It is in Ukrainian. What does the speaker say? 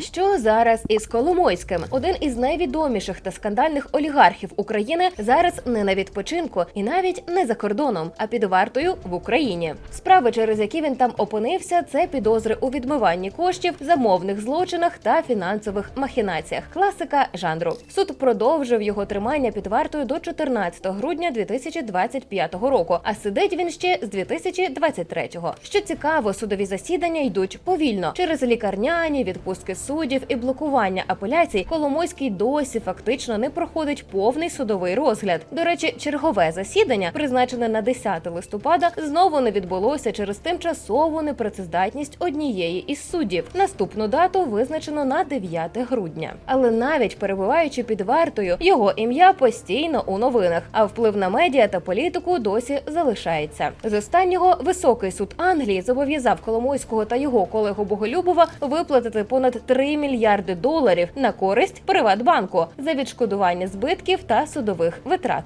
Що зараз із Коломойським? Один із найвідоміших та скандальних олігархів України зараз не на відпочинку і навіть не за кордоном, а під вартою в Україні. Справи, через які він там опинився, це підозри у відмиванні коштів, замовних злочинах та фінансових махінаціях. Класика жанру. Суд продовжив його тримання під вартою до 14 грудня 2025 року. А сидить він ще з 2023-го. Що цікаво, судові засідання йдуть повільно через лікарняні, відпустки суддів і блокування апеляцій. Коломойський досі фактично не проходить повний судовий розгляд. До речі, чергове засідання, призначене на 10 листопада, знову не відбулося через тимчасову непрацездатність однієї із суддів. Наступну дату визначено на 9 грудня. Але навіть перебуваючи під вартою, його ім'я постійно у новинах, а вплив на медіа та політику досі залишається. З останнього високий суд Англії зобов'язав Коломойського та його колегу Боголюбова виплатити понад 3 мільярди доларів на користь Приватбанку за відшкодування збитків та судових витрат.